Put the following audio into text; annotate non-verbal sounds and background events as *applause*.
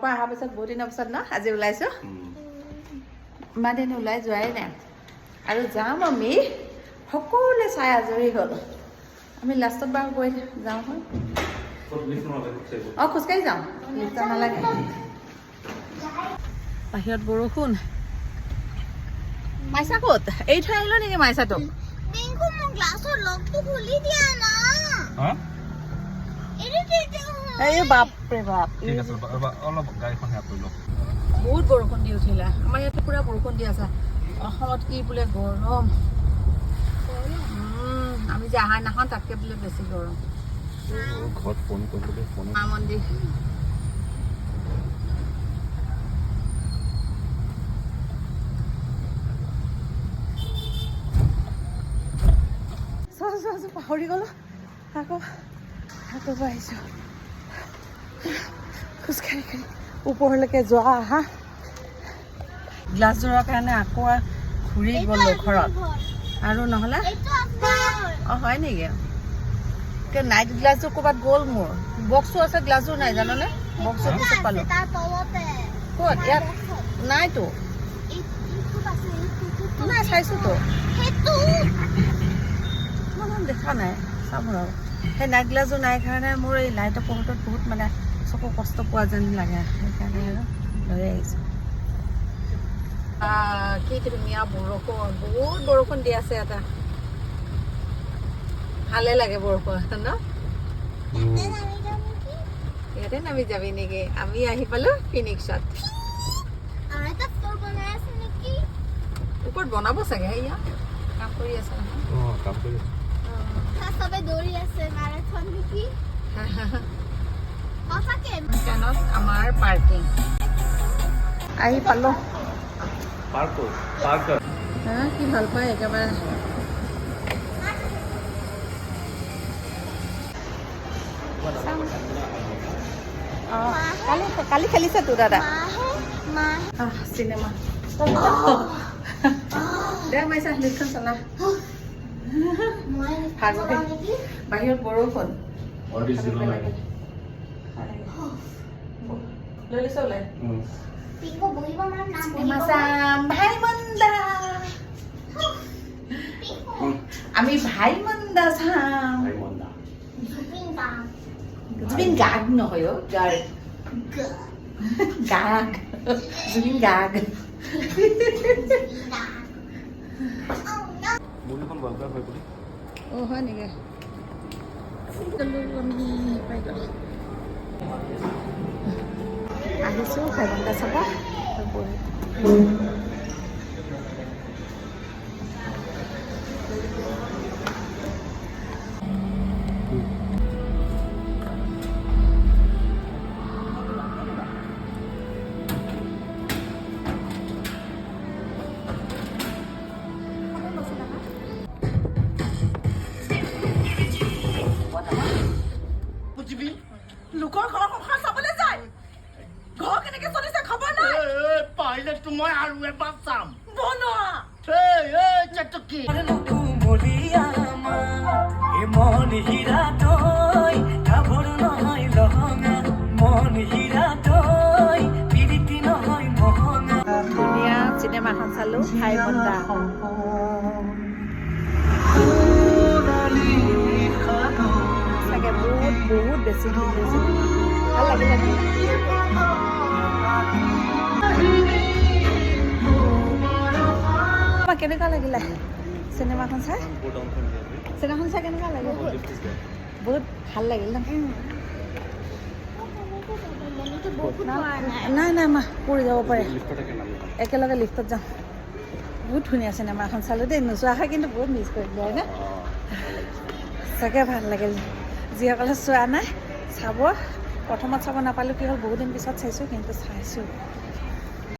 পৰা অহাৰ পিছত বহুত দিনৰ পিছত ন আজি ওলাইছোঁ। ইমান দিন ওলাই যোৱাই নাই। আৰু যাম আমি সকলোৱে চাই আজৰি হ'ল। আমি লাষ্টত বাৰু গৈ যাওঁ হ'ল। অঁ খোজকাঢ়ি যাওঁ। লিফ্ট নালাগে। বাহিৰত বৰষুণ। মাইচা ক'ত? এৰি থৈ আহিলো নেকি মাইচাটোক এই বাপৰে বাপ ঠিক আছে ৰ'বা, অলপ গাড়ীখন সেয়া কৰি লওঁ বহুত বৰষুণ দি উঠিলে আমাৰ ইয়াতে পুৰা বৰষুণ দি আছে। অসমত কি বোলে গৰম। আমি যে আহাৰ নাখাওঁ তাতকৈ বোলে বেছি গৰম। ঘৰত ফোন কৰিবলৈ ফোন মা মন্দিৰ। চোৱা চোৱা চোৱা পাহৰি গ'লো। আকৌ আকৌ আহিছোঁ। খোজকাঢ়ি কাঢ়ি ওপৰলৈকে যোৱা আহা। গ্লাছযোৰৰ কাৰণে আকৌ ঘূৰি গ'লো ঘৰত আৰু নহ'লে? অঁ হয় নেকি? এতিয়া নাইট গ্লাছযোৰ ক'ৰবাত গ'ল মোৰ। বক্সটো আছে গ্লাছযোৰ নাই জানানে? বক্সৰ এটা পিছত পালোঁ। ক'ত? ইয়াত নাইতো। নাই চাইছোঁতো। দেখা নাই চাম ৰ সেই নাইট গ্লাছযোৰ নাই কাৰণে মোৰ এই লাইটৰ পোহৰটোত বহুত মানে চকু কষ্ট পোৱা যেন লাগে। সেইকাৰণে আৰু লৈ আহিছোঁ। কি ধুনীয়া বৰষুণ বহুত বৰষুণ দি আছে এটা ভালে লাগে বৰষুণ ন? ইয়াতে নামি? ইয়াতে যাবি নেকি? আমি আহি পালোঁ ফিনিক্সত। ওপৰত বনাব চাগে এয়া কাম কৰি আছে নহয়। অঁ কাম কৰি আছোঁ। আছে আহি পালোঁ। পাৰ্ক পাৰ্ক হা, কি ভালো পায় একেবাৰে কালি কালি খেলিছে তো দাদা? মাহে চিনেমা দে মাইছা লিষ্টখন চলা। *laughs* বাহিৰত বৰষুণ। লৈ লৈছ ওলাই। আমি ভাই মন্দা চাম জুবিন গাৰ্গ নহয় অ' গাৰ্গ গাৰ্গ জুবিন গাৰ্গ মোৰ এখন হয় বুলি? অ' হয় নেকি? আহিছোঁ মন্দা চাব আৰু এবাৰ চাম বনোৱা এই এই চেতুকী মন হীৰা তই কাপোৰ নহয় লহঙা মন হীৰা তই পিৰিতি নহয় মহঙা ধুনীয়া চিনেমাখন চালো ভাই মন্দা। চাগে বহুত বহুত বেছি ভালো লাগিলে কেনেকুৱা লাগিলে? চিনেমাখন চাই? চিনেমাখন চাই কেনেকুৱা লাগিল? বহুত ভালো লাগিল ন? নাই নাই মা পৰি যাব পাৰে। একেলগে লিফ্টত যাম। বহুত ধুনীয়া চিনেমাখন চালোঁ দেই নোচোৱা হয় কিন্তু বহুত মিছ কৰিলোঁ হয় নে? সঁচাকৈ ভালো লাগিল। যিসকলে চোৱা নাই চাব। প্ৰথমত চাব নাপালোঁ কি হ'ল বহুত দিন পিছত চাইছোঁ কিন্তু চাইছোঁ।